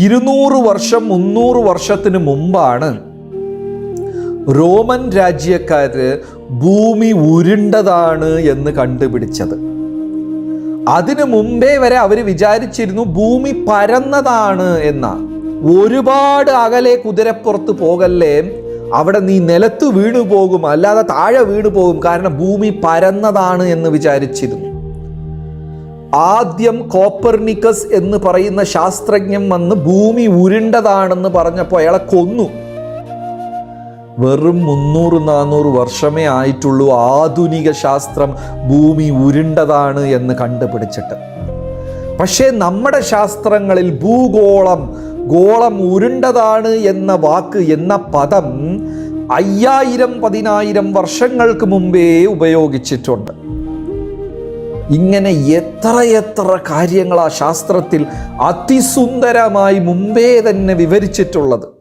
ഇരുന്നൂറ് വർഷം മുന്നൂറ് വർഷത്തിന് മുമ്പാണ് റോമൻ രാജ്യക്കാര് ഭൂമി ഉരുണ്ടതാണ് എന്ന് കണ്ടുപിടിച്ചത്. അതിനു മുമ്പേ വരെ അവർ വിചാരിച്ചിരുന്നു ഭൂമി പരന്നതാണ് എന്ന. ഒരുപാട് അകലെ കുതിരപ്പുറത്ത് പോകല്ലേ അവിടെ നീ നിലത്ത് വീണു പോകും അല്ലാതെ താഴെ വീണു പോകും കാരണം ഭൂമി പരന്നതാണ് എന്ന് വിചാരിച്ചിരുന്നു. ആദ്യം കോപ്പർനിക്കസ് എന്ന് പറയുന്ന ശാസ്ത്രജ്ഞൻ വന്ന് ഭൂമി ഉരുണ്ടതാണെന്ന് പറഞ്ഞപ്പോൾ അയാളെ കൊന്നു. വെറും മുന്നൂറ് നാനൂറ് വർഷമേ ആയിട്ടുള്ളൂ ആധുനിക ശാസ്ത്രം ഭൂമി ഉരുണ്ടതാണ് എന്ന് കണ്ടുപിടിച്ചിട്ട്. പക്ഷേ നമ്മുടെ ശാസ്ത്രങ്ങളിൽ ഭൂഗോളം ഗോളം ഉരുണ്ടതാണ് എന്ന വാക്ക് എന്ന പദം അയ്യായിരം പതിനായിരം വർഷങ്ങൾക്ക് മുമ്പേ ഉപയോഗിച്ചിട്ടുണ്ട്. ഇങ്ങനെ എത്രയെത്ര ആ ശാസ്ത്രത്തിൽ അതിസുന്ദരമായി മുമ്പേ തന്നെ വിവരിച്ചിട്ടുള്ളത്.